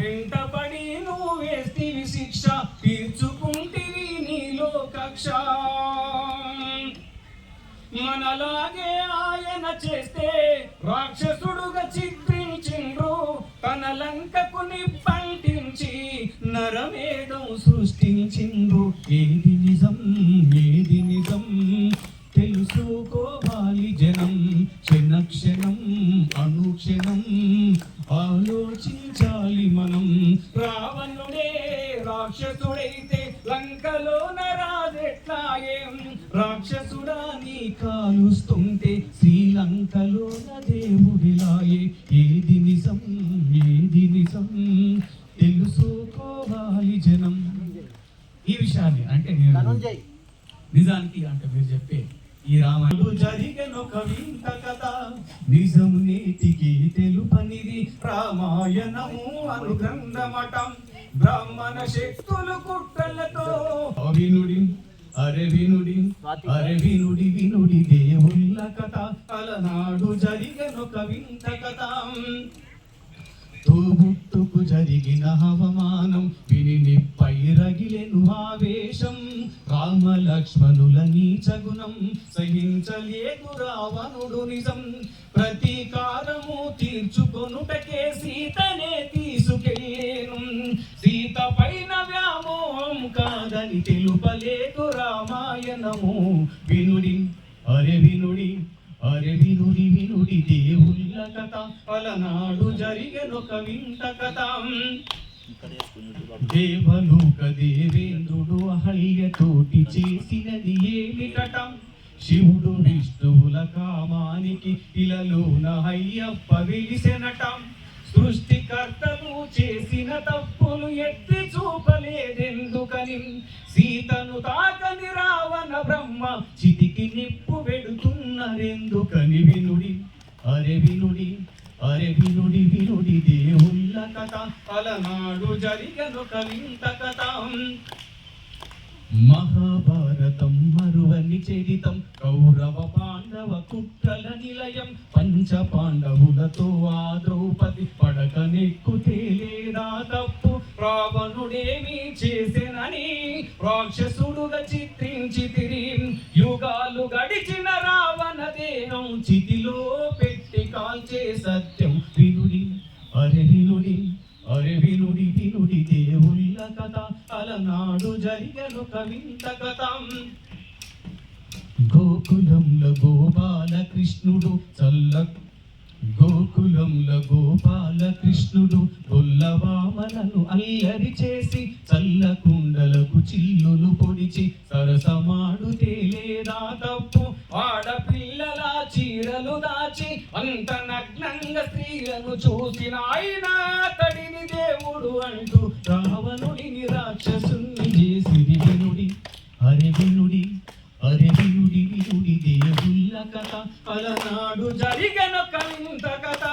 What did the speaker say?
వెంటబడి నువ్వు వేస్తివి శిక్ష తీర్చుకుంటివి నీలో కక్ష మనలాగే ఆయన చేస్తే రాక్షసుడుగా చిత్రించిండ్రు తన లంకకు నిప్పంటించి నరమేదం సృష్టించిండ్రు. ఏది నిజం? అనుక్షణం ఆలోచించాలి మనం. రావణుడే రాక్షసుడైతే లంకలోన రాజెట్లాయేం రాక్షసుడా నీ కాలుస్తుంటే శ్రీలంకలోన దేవుడిలాయే. ఏది నిజం ఏది నిజం? తెలుసుకోవాలి జనం. ఈ విషయాన్ని అంటే నేను నిజానికి అంటే మీరు చెప్పే ఈ రామాయణం జరిగను కవింత కథ. నిజం నీటికి తెలుపనిది రామాయణము అను గ్రంథమటం బ్రాహ్మణ శక్తులు కుట్రలతో అవినుడి అరే వినుడి అరే వినుడి వినుడి దేవుళ్ళ కథ. అలనాడు జరిగను కవింత కథ. తోబుట్టుకు జరిగిన అవమానం విని పైరగిలెను రగిలెను ఆవేశం. రామ లక్ష్మణుల నీచగుణం సహించలేదు రావణుడు నిజం. ప్రతీకారము తీర్చుకొనుటకే సీతనే తీసుకెళ్ళేను. సీత పైన వ్యామోహం కాదని తెలుపలేదు రామాయణము. వినుడి అరే వినుడి అరే వినుడి వినుడి దేవుళ్ళ కథ. పలనాడు జరిగనొక వింత కథ. దేవలోక దేవేంద్రుడు అహల్యతోటి చేసినది ఏమిటట శివుడు విష్ణువుల కామానికి ఇలలోన అయ్యప్ప వెలిసెనటం సృష్టికర్తను చేసిన తప్పులు ఎత్తి చూపలేదెందుకని? సీతను తాకని రావణ బ్రహ్మ చితికి నిప్పు పెడుతున్నరెందుకని వినుడి? అరే వినుడి అరే వినుడి వినుడి దేవుళ్ళ కథ అలనాడు జరిగను కవింత కథ. మహాభారతం మరువని చరితం కౌరవ పాండవ కుట్రల నిలయం పంచ పాండవులతో ఆ ద్రౌపది పడక నెక్కు తేలేదా తప్పు. రావణుడేమి చేసెనని రాక్షసుడుగా చిత్రించి తిరి యుగాలు గడిచిన రావణ దేహం చితిలో కాల్చే సత్యం. వినుడి అరే వినుడి అరే వినుడి వినుడి దేవుళ్ళ కథ. అలనాడు జరిగను కవింత కథ. గోకులంలో గోపాల కృష్ణుడు చల్ల గోకులంలో గోపాల కృష్ణుడు గొల్లవామలను అల్లరి చేసి చల్ల కుండలకు చిల్లులు పొడిచి సరసమాడుతే చీరలు అంత నగ్నంగా స్త్రీలను చూసిన ఆయన తడిని దేవుడు అంటూ రావణుడిని రాక్షసుని చేసి వినుడి అరే వినుడి అరే వినుడి వినుడి దేవుళ్ళ కథ అలనాడు జరిగన కంత కథ.